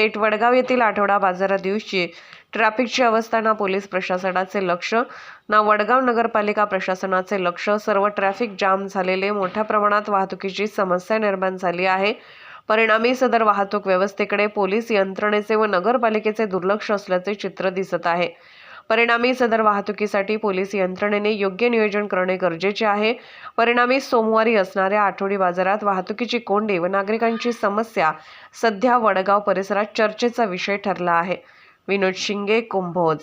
पेठ वडगाव येथील आठवडा बाजारा दिवशी ट्रॅफिकची अवस्था ना पोलीस प्रशासनाचे लक्ष ना वडगाव नगरपालिका प्रशासनाचे लक्ष सर्व ट्रॅफिक जाम झालेले मोठ्या प्रमाणात वाहतुकीची समस्या निर्माण झाली आहे. परिणामी सदर वाहतूक व्यवस्थेकडे पोलीस यंत्रणेचे व नगरपालिकेचे दुर्लक्ष असल्याचे चित्र दिसत आहे. परिणामी सदर वाहतुकीसाठी पोलीस यंत्रणेने योग्य नियोजन करणे गरजेचे आहे. परिणामी सोमवारी असणाऱ्या आठवडी बाजारात वाहतुकीची कोंडी व नागरिकांची समस्या सध्या वडगाव परिसरात चर्चेचा विषय ठरला आहे. विनोद शिंगे कुंभोज